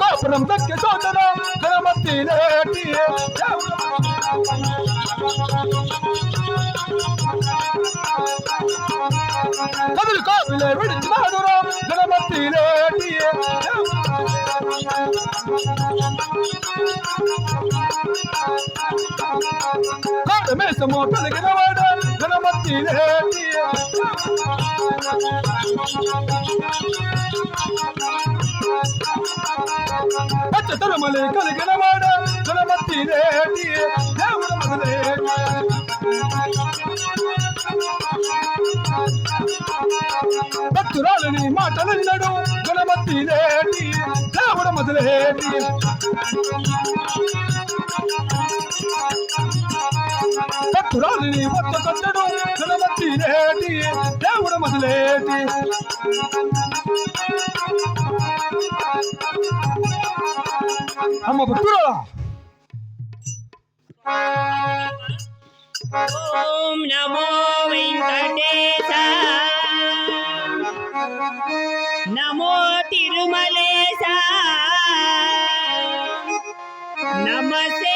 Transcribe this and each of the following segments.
గోపురం దక్కి సోదర గణపతి లేటి కదులు కాపులే విడిచినాడు గణపతి లేటి కాడమేసమో కలిగినవాడ గణపతి లేటి పచ్చతరమలే కలిగినవాడ గణపతి లేటి దేవుడు మొదలేటి భక్తురాలని మాటలన్నడు గణపతి రేటి దేవుడు మొదలేటి భక్తురాలని వద్ద కట్టడు గణపతి రేటి దేవుడు మొదలేటి. అమ్మ భక్తురాలా! ఓం నమో వెంకటేశ. నమో తిరుమలేశ. నమస్తే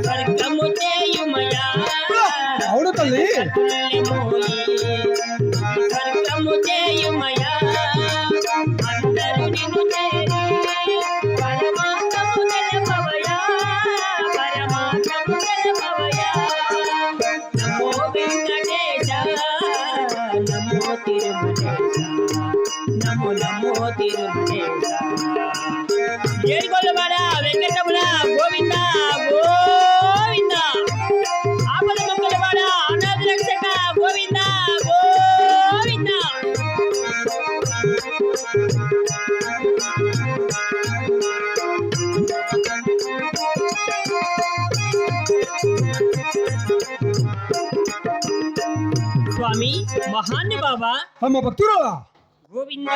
స్వర్గము చేయుమయా అవును తల్లి స్వామి మహాన్ని బాబా అమ్మ భక్తురాలా? గోవింద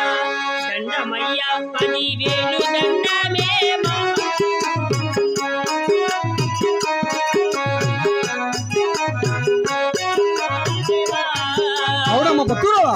దండమయ్య పని వేలు దండమేమో అవునమ్మ భక్తురాలా?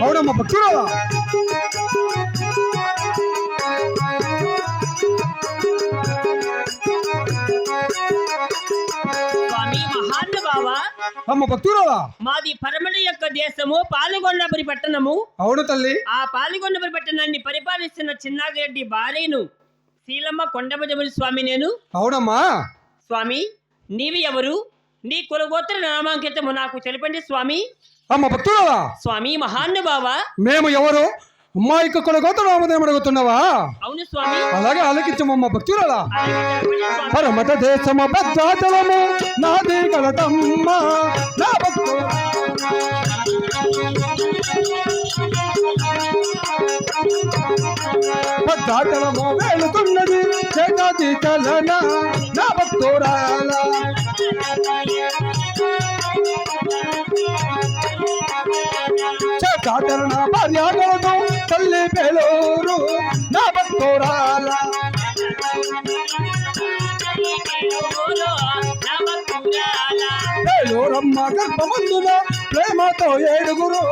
పౌడమ్మ పక్షులు మాది పరమడ యొక్క దేశము పాలగొండపురి పట్టణము. అవును తల్లి. ఆ పాలగొండపురి పట్టణాన్ని పరిపాలిస్తున్న చిన్నాగిరెడ్డి భార్యను శీలమ్మ కొండమజముని స్వామి నేను. అవునమ్మా. స్వామి నీవి ఎవరు? నీ కులగోత్ర నామాంకితము నాకు తెలిపండి స్వామి. అమ్మ భక్తురాలా స్వామి మహానుభావ. మేము ఎవరు? అమ్మాయికి కొలగోత నామదేం అడుగుతున్నావా? అవును స్వామి. అలాగే ఆలకించమమ్మ స్వామి. పరమత దేశమ భద్రాచలము నాది కలటమ్మ నా భక్తు భద్రాచలము వేలుతున్నది చేతాది చలన నా భక్తురాల చేతాచలన భార్యాగలదు తల్లి పేలూరు నా భక్తురాల పేలూరమ్మ గర్భమందున ప్రేమతో ఏడుగురు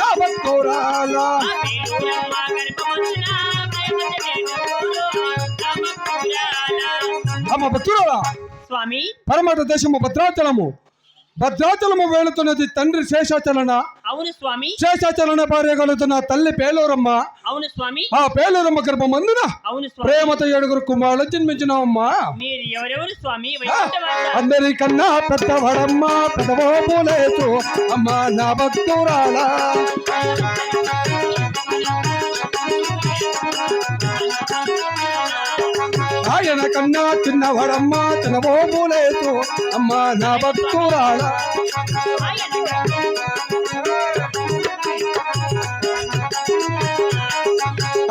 నా భక్తురాల అమ్మ భక్తురాల స్వామి. పరమత దేశము భద్రాచలము. భద్రాచలము వేలుతున్నది తండ్రి శేషాచలన. అవును స్వామి. శేషాచలన భార్య కలుగుతున్న తల్లి పేలూరమ్మ అవును స్వామి. ఆ పేలూరమ్మ గర్భమందున అవును స్వామి. ప్రేమతో ఏడుగురు కుమారులు జన్మించినావమ్మా. మీరు ఎవరెవరు స్వామి? అందరికన్నా పెద్దవాడమ్మ పెద్దవోపులేసు అమ్మ నా భక్తురాల. ఆయన కన్నా చిన్నవాడమ్మ చిన్నవోపులేసు అమ్మా నా భక్తురాల.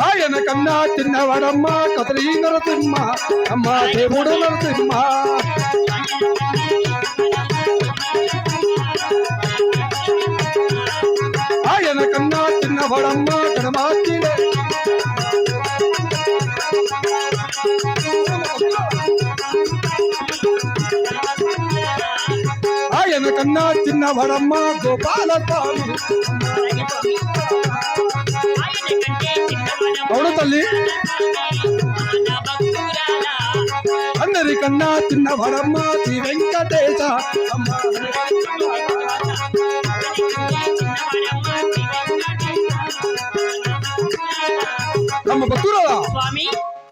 ఆయన కన్నా చిన్నవాడమ్మ కదలి నరసింహ. అమ్మ దేవుడు నరసింహ. ఆయన కన్నా చిన్నవాడమ్మ ఆయన కన్నా చిన్నవాడమ్మ గోపాల స్వామి అవును తల్లి. అందరికన్నా చిన్నవాడమ్మ శ్రీ వెంకటేశ అమ్మ.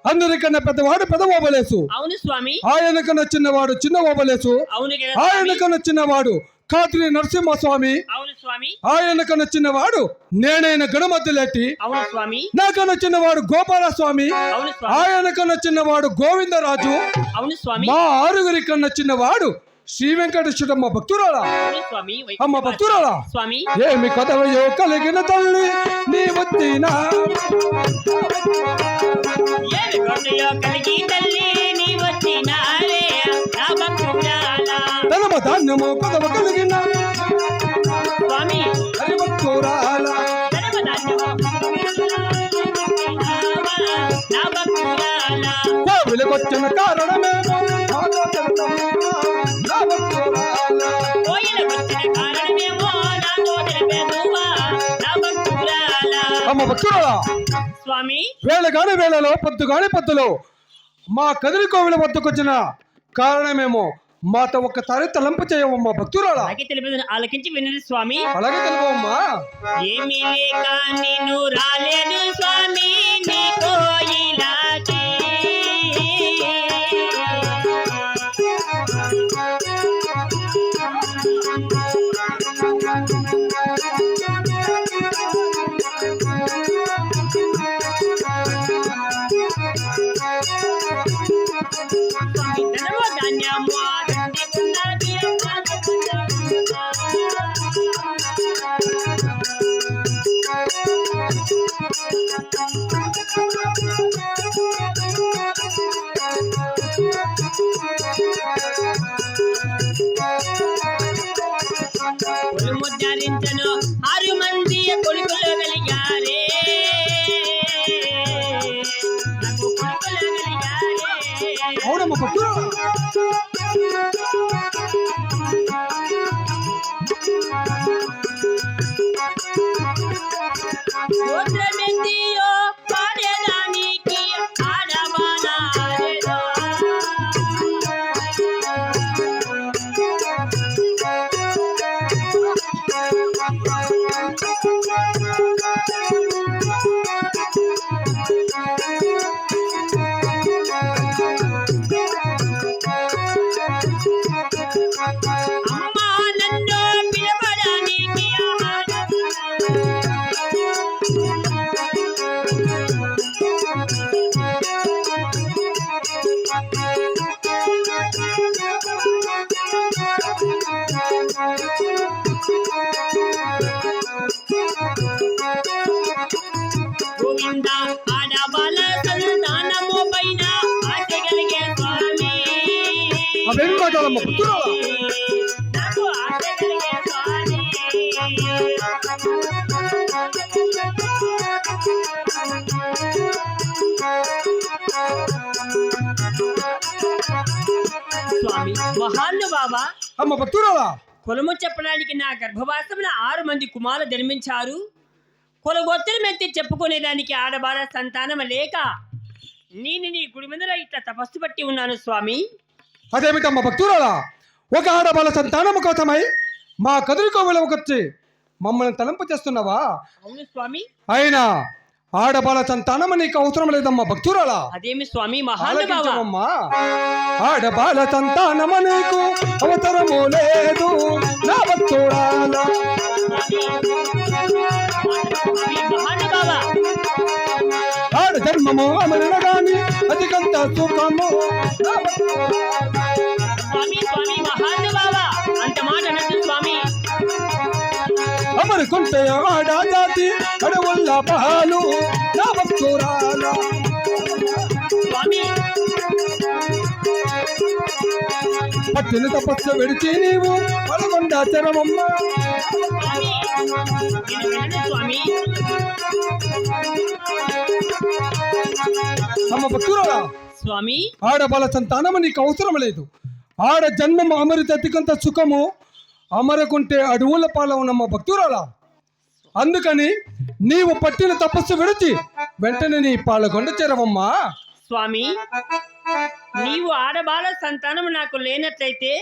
అందరికన్నా పెద్దవాడు పెద్ద ఓబలేసు. అవును స్వామి. ఆయన కన్నా చిన్నవాడు చిన్న ఓబలేసు. అవును ఆయన? కన్నా చిన్నవాడు కాత్రి నరసింహస్వామి. అవును స్వామి. ఆయన కన్నా చిన్నవాడు నేనైన స్వామి. నాకన్నా చిన్నవాడు గోపాల స్వామి అవును స్వామి. ఆయన కన్నా చిన్నవాడు గోవిందరాజు. మా ఆరుగురి కన్నా చిన్నవాడు శ్రీ వెంకటేశ్వరమ్మ భక్తురాలా అమ్మ భక్తురాలా? స్వామి. ఏమి కదవయో కలిగిన తల్లి నీ వచ్చినా ఏమి కలిగి తల్లి నీ తనమ ధాన్యము కదవ కలిగిన. స్వామి. హరి భక్తురాల. కోవిలకొచ్చిన కారణమేమో స్వామి. వేళగాని వేళలో పొద్దుగాని పొద్దులో మా కదిరి కోవిల వద్దకొచ్చిన కారణమేమో మాతో ఒక్కసారి తలంపు చేయవమ్మా భక్తురాలా. అలాగే తెలిపేది ఆలకించి వినండి స్వామి. అలాగే తెలుపమ్మా ఏమి లేక నేను రాలేదు స్వామి నీ కోయిలాకి అవునమ్మ స్వామి. మహాన్ను బాబా అమ్మ భక్తురాలా? కులము చెప్పడానికి నా గర్భవాసమున ఆరు మంది కుమారులు జన్మించారు. కులగొత్తిని మెత్తి చెప్పుకునేదానికి ఆడబాల సంతానం లేక నేను నీ గుడి ముందర ఇట్లా తపస్సు పట్టి ఉన్నాను స్వామి. అదేమిటమ్మ భక్తురాలా? ఒక ఆడబాల సంతానము కోసమై మా కదురుకోవిల ఒకచ్చి మమ్మల్ని తలంపు చేస్తున్నావా? అవును స్వామి. అయినా ఆడబాల సంతానము నీకు అవసరం లేదమ్మా భక్తురాలా. అదేమి స్వామి మహాను బాబా ఆలకించవమ్మా. ఆడబాల సంతానము నీకు అవసరము లేదు. నా భక్తురాలా. ఆడ జన్మము అమరణ గాని అధికంత సుఖము. స్వామి స్వామి అమరుకుంటే ఆడ జాతి అడవుల్ల పాలు నా భక్తురాలా స్వామి. పట్టిన తపస్సు విడిచి నీవు పలగొండ చరమమ్మ. అమ్మ భక్తురాలా స్వామి. ఆడబల సంతానము నీకు అవసరం లేదు. ఆడ జన్మము అమరిత అతికంత సుఖము అమరకుంటే అడవుల పాలవునమ్మ భక్తురాలా? అందుకని నీవు పట్టిన తపస్సు విడిచి వెంటనే నీ పాలగొండ చేరవమ్మా. స్వామి నీవు ఆడబాల సంతానం నాకు లేనట్లయితే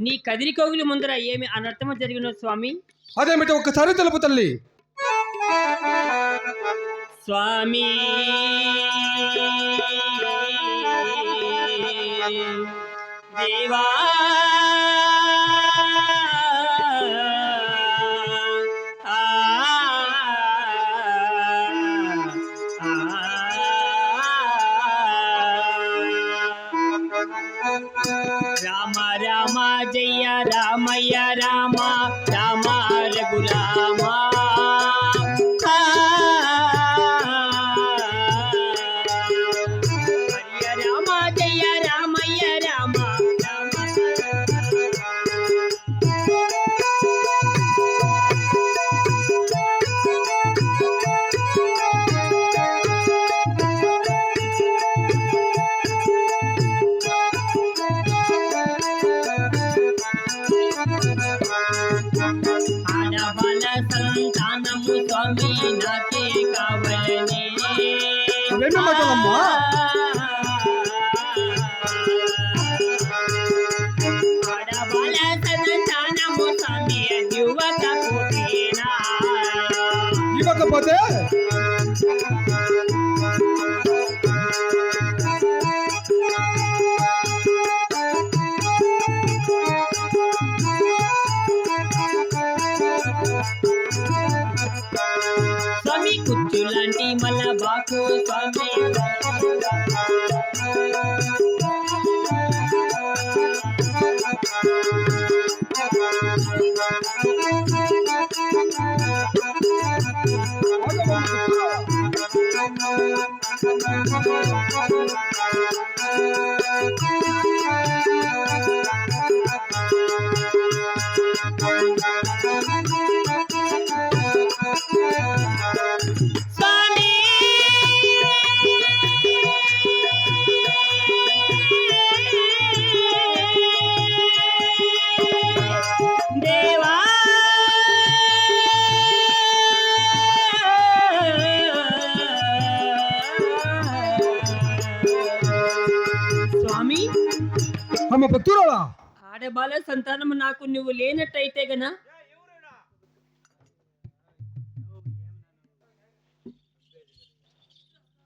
నీ కదిరి కోగిలి ముందర ఏమి అనర్థము జరిగిన స్వామి? అదేమిటి ఒక్కసారి తెలుపు తల్లి? స్వామి. దేవా స్వామి భక్తురాలా? ఆడబాల సంతానము నాకు నువ్వు లేనట్టయితే గనా